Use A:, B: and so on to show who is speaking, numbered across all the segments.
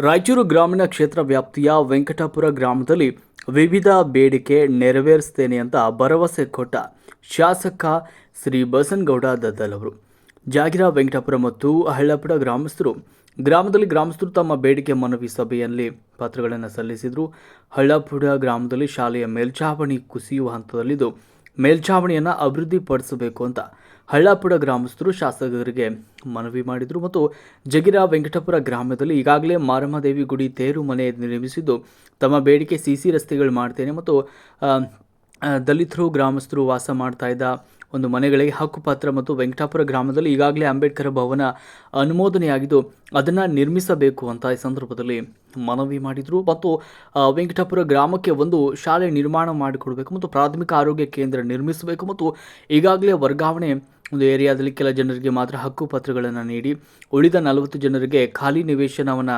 A: ರಾಯಚೂರು ಗ್ರಾಮೀಣ ಕ್ಷೇತ್ರ ವ್ಯಾಪ್ತಿಯ ವೆಂಕಟಾಪುರ ಗ್ರಾಮದಲ್ಲಿ ವಿವಿಧ ಬೇಡಿಕೆ ನೆರವೇರಿಸ್ತೇನೆ ಅಂತ ಭರವಸೆ ಕೊಟ್ಟ ಶಾಸಕ ಶ್ರೀ ಬಸನಗೌಡ ದದ್ದಲ್ ಅವರು. ಜಾಗಿರ ವೆಂಕಟಾಪುರ ಮತ್ತು ಹಳ್ಳಪುರ ಗ್ರಾಮಸ್ಥರು ಗ್ರಾಮದಲ್ಲಿ ಗ್ರಾಮಸ್ಥರು ತಮ್ಮ ಬೇಡಿಕೆ ಮನವಿ ಸಭೆಯಲ್ಲಿ ಪತ್ರಗಳನ್ನು ಸಲ್ಲಿಸಿದರು. ಹಳ್ಳಪುರ ಗ್ರಾಮದಲ್ಲಿ ಶಾಲೆಯ ಮೇಲ್ಛಾವಣಿ ಕುಸಿಯುವ ಹಂತದಲ್ಲಿದ್ದು ಮೇಲ್ಛಾವಣಿಯನ್ನು ಅಭಿವೃದ್ಧಿಪಡಿಸಬೇಕು ಅಂತ ಹಳ್ಳಾಪುರ ಗ್ರಾಮಸ್ಥರು ಶಾಸಕರಿಗೆ ಮನವಿ ಮಾಡಿದರು ಮತ್ತು ಜಗಿರ ವೆಂಕಟಪುರ ಗ್ರಾಮದಲ್ಲಿ ಈಗಾಗಲೇ ಮಾರಮ್ಮದೇವಿ ಗುಡಿ ತೇರು ಮನೆ ನಿರ್ಮಿಸಿದ್ದು, ತಮ್ಮ ಬೇಡಿಕೆ ಸಿಸಿ ರಸ್ತೆಗಳು ಮಾಡ್ತೇನೆ ಮತ್ತು ದಲಿತರು ಗ್ರಾಮಸ್ಥರು ವಾಸ ಮಾಡ್ತಾ ಇದ್ದ ಒಂದು ಮನೆಗಳಿಗೆ ಹಕ್ಕುಪತ್ರ ಮತ್ತು ವೆಂಕಟಾಪುರ ಗ್ರಾಮದಲ್ಲಿ ಈಗಾಗಲೇ ಅಂಬೇಡ್ಕರ್ ಭವನ ಅನುಮೋದನೆಯಾಗಿದ್ದು, ಅದನ್ನು ನಿರ್ಮಿಸಬೇಕು ಅಂತ ಈ ಸಂದರ್ಭದಲ್ಲಿ ಮನವಿ ಮಾಡಿದರು ಮತ್ತು ವೆಂಕಟಾಪುರ ಗ್ರಾಮಕ್ಕೆ ಒಂದು ಶಾಲೆ ನಿರ್ಮಾಣ ಮಾಡಿಕೊಡಬೇಕು ಮತ್ತು ಪ್ರಾಥಮಿಕ ಆರೋಗ್ಯ ಕೇಂದ್ರ ನಿರ್ಮಿಸಬೇಕು ಮತ್ತು ಈಗಾಗಲೇ ವರ್ಗಾವಣೆ ಒಂದು ಏರಿಯಾದಲ್ಲಿ ಕೆಲ ಜನರಿಗೆ ಮಾತ್ರ ಹಕ್ಕುಪತ್ರಗಳನ್ನು ನೀಡಿ, ಉಳಿದ ನಲವತ್ತು ಜನರಿಗೆ ಖಾಲಿ ನಿವೇಶನವನ್ನು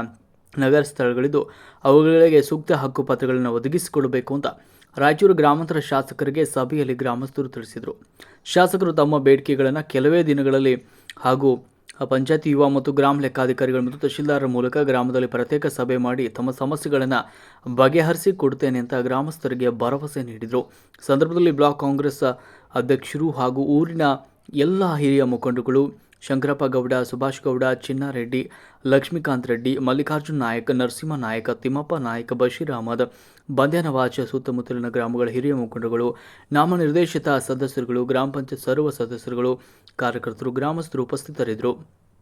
A: ನಗರ ಸ್ಥಳಗಳಿದ್ದು, ಅವುಗಳಿಗೆ ಸೂಕ್ತ ಹಕ್ಕುಪತ್ರಗಳನ್ನು ಒದಗಿಸಿಕೊಡಬೇಕು ಅಂತ ರಾಯಚೂರು ಗ್ರಾಮಾಂತರ ಶಾಸಕರಿಗೆ ಸಭೆಯಲ್ಲಿ ಗ್ರಾಮಸ್ಥರು ತಿಳಿಸಿದರು. ಶಾಸಕರು ತಮ್ಮ ಬೇಡಿಕೆಗಳನ್ನು ಕೆಲವೇ ದಿನಗಳಲ್ಲಿ ಹಾಗೂ ಪಂಚಾಯತಿ ಯುವ ಮತ್ತು ಗ್ರಾಮ ಲೆಕ್ಕಾಧಿಕಾರಿಗಳು ಮತ್ತು ತಹಶೀಲ್ದಾರರ ಮೂಲಕ ಗ್ರಾಮದಲ್ಲಿ ಪ್ರತ್ಯೇಕ ಸಭೆ ಮಾಡಿ ತಮ್ಮ ಸಮಸ್ಯೆಗಳನ್ನು ಬಗೆಹರಿಸಿ ಕೊಡ್ತೇನೆ ಅಂತ ಗ್ರಾಮಸ್ಥರಿಗೆ ಭರವಸೆ ನೀಡಿದರು. ಸಂದರ್ಭದಲ್ಲಿ ಬ್ಲಾಕ್ ಕಾಂಗ್ರೆಸ್ ಅಧ್ಯಕ್ಷರು ಹಾಗೂ ಊರಿನ ಎಲ್ಲ ಹಿರಿಯ ಮುಖಂಡಗಳು ಶಂಕರಪ್ಪ ಗೌಡ, ಸುಭಾಷ್ ಗೌಡ, ಚಿನ್ನಾರೆಡ್ಡಿ, ಲಕ್ಷ್ಮೀಕಾಂತ್ ರೆಡ್ಡಿ, ಮಲ್ಲಿಕಾರ್ಜುನ್ ನಾಯಕ್, ನರಸಿಂಹ ನಾಯಕ್, ತಿಮ್ಮಪ್ಪ ನಾಯಕ್, ಬಶೀರ್ ಅಹಮದ್ ಬಂದ್ಯಾನವಾಚ ಸುತ್ತಮುತ್ತಲಿನ ಗ್ರಾಮಗಳ ಹಿರಿಯ ಮುಖಂಡಗಳು ನಾಮನಿರ್ದೇಶಿತ ಸದಸ್ಯರುಗಳು, ಗ್ರಾಮ ಪಂಚಾಯತ್ ಸರ್ವ ಸದಸ್ಯರುಗಳು, ಕಾರ್ಯಕರ್ತರು, ಗ್ರಾಮಸ್ಥರು ಉಪಸ್ಥಿತರಿದ್ದರು.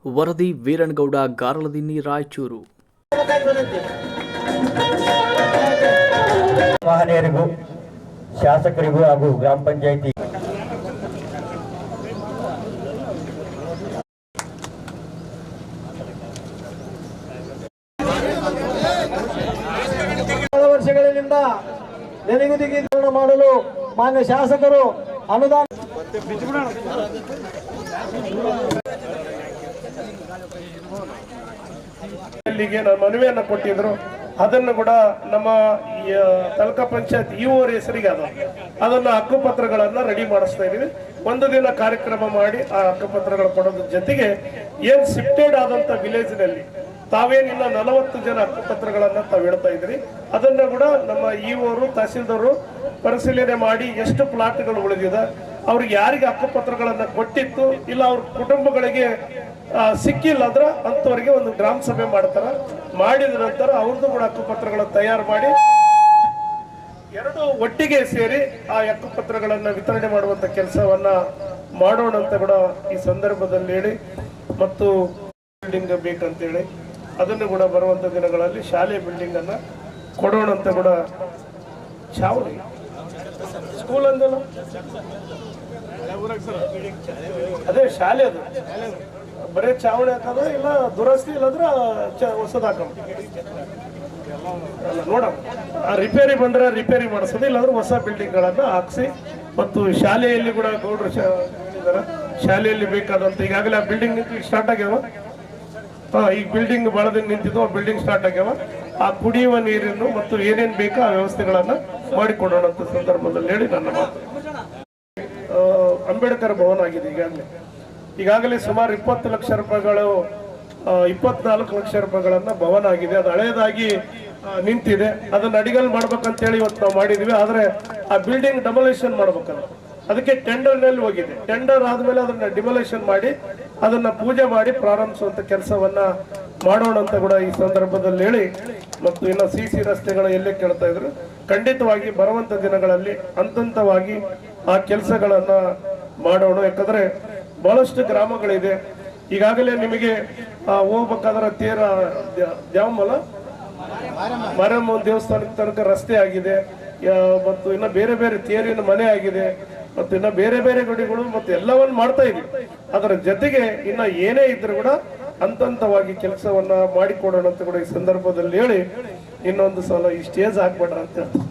A: ವರದಿ ವೀರಣ್ಣಗೌಡ ಗಾರಲದಿನ್ನಿ, ರಾಯಚೂರು.
B: ಶಾಸಕರಿಗೂ ಹಾಗೂ ಗ್ರಾಮ ಪಂಚಾಯಿತಿ
C: ನೆನೆಗುದಿಗೆ ಮಾಡಲು ಮಾನ್ಯ ಶಾಸಕರು ಅನುದಾನ
D: ನಾನು ಮನವಿಯನ್ನ ಕೊಟ್ಟಿದ್ರು. ಅದನ್ನು ಕೂಡ ನಮ್ಮ ತಾಲಕ ಪಂಚಾಯತ್ ಇಒರ ಹೆಸರಿಗೆ ಅದು. ಅದನ್ನು ಹಕ್ಕುಪತ್ರಗಳನ್ನ ರೆಡಿ ಮಾಡಿಸ್ತಾ ಇದೀವಿ ಒಂದು ದಿನ ಕಾರ್ಯಕ್ರಮ ಮಾಡಿ ಆ ಹಕ್ಕುಪತ್ರಗಳು ಕೊಡೋದ್ರ ಜೊತೆಗೆ ಏನ್ ಶಿಫ್ಟೆಡ್ ಆದಂತ ವಿಲೇಜ್ ನಲ್ಲಿ ತಾವೇನಿನ್ನ ನಲವತ್ತು ಜನ ಪತ್ರಗಳನ್ನು ತಾವು ಹೇಳ್ತಾ ಇದ್ರಿ. ಅದನ್ನ ಕೂಡ ನಮ್ಮ ಇವರು ತಹಸೀಲ್ದಾರು ಪರಿಶೀಲನೆ ಮಾಡಿ ಎಷ್ಟು ಪ್ಲಾಟ್ಗಳು ಉಳಿದಿದೆ. ಅವ್ರಿಗೆ ಯಾರಿಗೆ ಹಕ್ಕುಪತ್ರಗಳನ್ನು ಕೊಟ್ಟಿತ್ತು, ಇಲ್ಲ ಅವ್ರ ಕುಟುಂಬಗಳಿಗೆ ಸಿಕ್ಕಿಲ್ಲ ಅಂದ್ರೆ ಅಂಥವ್ರಿಗೆ ಒಂದು ಗ್ರಾಮ ಸಭೆ ಮಾಡ್ತಾರ. ಮಾಡಿದ ನಂತರ ಅವ್ರದ್ದು ಕೂಡ ಹಕ್ಕುಪತ್ರಗಳನ್ನು ತಯಾರು ಮಾಡಿ, ಎರಡು ಒಟ್ಟಿಗೆ ಸೇರಿ ಆ ಹಕ್ಕುಪತ್ರಗಳನ್ನು ವಿತರಣೆ ಮಾಡುವಂತ ಕೆಲಸವನ್ನ ಮಾಡೋಣ ಅಂತ ಕೂಡ ಈ ಸಂದರ್ಭದಲ್ಲಿ ಹೇಳಿ. ಮತ್ತು ಬಿಲ್ಡಿಂಗ್ ಬೇಕಂತೇಳಿ ಅದನ್ನು ಕೂಡ ಬರುವಂತ ದಿನಗಳಲ್ಲಿ ಶಾಲೆ ಬಿಲ್ಡಿಂಗ್ ಅನ್ನ ಕೊಡೋಣ ಅಂತ ಕೂಡ ಚಾವಣಿ. ಸ್ಕೂಲ್ ಅಂದಲ್ಲ? ಅದೇ ಶಾಲೆ ಅದು. ಬರೇ ಚಾವಣಿ ಹಾಕೋದು ಇಲ್ಲ ದುರಸ್ತಿ ಇಲ್ಲಂದ್ರೆ ಹೊಸದ್ ಅಲ್ಲ, ನೋಡೋಣ. ಆ ರಿಪೇರಿ ಬಂದ್ರೆ ರಿಪೇರಿ ಮಾಡಿಸೋದು ಇಲ್ಲಾಂದ್ರೆ ಹೊಸ ಬಿಲ್ಡಿಂಗ್ ಗಳನ್ನ ಹಾಕ್ಸಿ ಮತ್ತು ಶಾಲೆಯಲ್ಲಿ ಕೂಡ ಗೌಡ್ರು. ಶಾಲೆಯಲ್ಲಿ ಬೇಕಾದಂತ ಈಗಾಗಲೇ ಆ ಬಿಲ್ಡಿಂಗ್ ಸ್ಟಾರ್ಟ್ ಆಗ್ಯಾವ. ಈಗ ಬಿಲ್ಡಿಂಗ್ ಬಹಳ ದಿನ ನಿಂತಿದ್ದು ಆ ಬಿಲ್ಡಿಂಗ್ ಸ್ಟಾರ್ಟ್ ಆಗ್ಯಾವ. ಆ ಕುಡಿಯುವ ನೀರನ್ನು ಮತ್ತು ಏನೇನು ಬೇಕೋ ಆ ವ್ಯವಸ್ಥೆಗಳನ್ನು ಮಾಡಿಕೊಡೋಣ ಸಂದರ್ಭದಲ್ಲಿ ಹೇಳಿ ನನ್ನ ಮಾತು. ಅಂಬೇಡ್ಕರ್ ಭವನ ಆಗಿದೆ ಈಗಾಗಲೇ. ಈಗಾಗಲೇ ಸುಮಾರು ಇಪ್ಪತ್ತು ಲಕ್ಷ ರೂಪಾಯಿಗಳು ಇಪ್ಪತ್ನಾಲ್ಕು ಲಕ್ಷ ರೂಪಾಯಿಗಳನ್ನು ಭವನ ಆಗಿದೆ. ಅದು ಹಳೇದಾಗಿ ನಿಂತಿದೆ. ಅದನ್ನ ಅಡಿಗಲ್ ಮಾಡ್ಬೇಕಂತೇಳಿ ಇವತ್ತು ನಾವು ಮಾಡಿದೀವಿ. ಆದರೆ ಆ ಬಿಲ್ಡಿಂಗ್ ಡಬಲೇಷನ್ ಮಾಡ್ಬೇಕಲ್ಲ. ಅದಕ್ಕೆ ಟೆಂಡರ್ನಲ್ಲಿ ಹೋಗಿದೆ. ಟೆಂಡರ್ ಆದ್ಮೇಲೆ ಅದನ್ನ ಡಿಮೊಲೇಷನ್ ಮಾಡಿ ಅದನ್ನ ಪೂಜೆ ಮಾಡಿ ಪ್ರಾರಂಭಿಸುವಂತ ಕೆಲಸವನ್ನ ಮಾಡೋಣ ಅಂತ ಕೂಡ ಈ ಸಂದರ್ಭದಲ್ಲಿ ಹೇಳಿ ಮತ್ತು ಇನ್ನು ಸಿ ಸಿ ರಸ್ತೆಗಳ ಎಲ್ಲೇ ಕೇಳ್ತಾ ಇದ್ರು. ಖಂಡಿತವಾಗಿ ಬರುವಂತ ದಿನಗಳಲ್ಲಿ ಹಂತವಾಗಿ ಆ ಕೆಲಸಗಳನ್ನ ಮಾಡೋಣ. ಯಾಕಂದ್ರೆ ಬಹಳಷ್ಟು ಗ್ರಾಮಗಳಿದೆ. ಈಗಾಗಲೇ ನಿಮಗೆ ಹೋಗ್ಬೇಕಾದ್ರೆ ತೀರ ದ್ಯಾಮಲ? ಮಾರಮ್ಮ ದೇವಸ್ಥಾನದ ತನಕ ರಸ್ತೆ ಆಗಿದೆ. ಮತ್ತು ಇನ್ನ ಬೇರೆ ಬೇರೆ ತೇರಿನ ಮನೆ ಆಗಿದೆ. ಮತ್ತು ಇನ್ನ ಬೇರೆ ಬೇರೆ ಗುಡಿಗಳು ಮತ್ತು ಎಲ್ಲವನ್ನು ಮಾಡ್ತಾ ಇದೀವಿ ಅದರ ಜೊತೆಗೆ ಇನ್ನ ಏನೇ ಇದ್ರೂ ಕೂಡ ಹಂತ ಹಂತವಾಗಿ ಕೆಲಸವನ್ನ ಮಾಡಿಕೊಡೋಣ ಅಂತ ಕೂಡ ಈ ಸಂದರ್ಭದಲ್ಲಿ ಹೇಳಿ ಇನ್ನೊಂದು ಸಲ ಈ ಸ್ಟೇಜ್ ಹಾಕ್ಬೇಡ್ರ ಅಂತ ಹೇಳ್ತೀನಿ.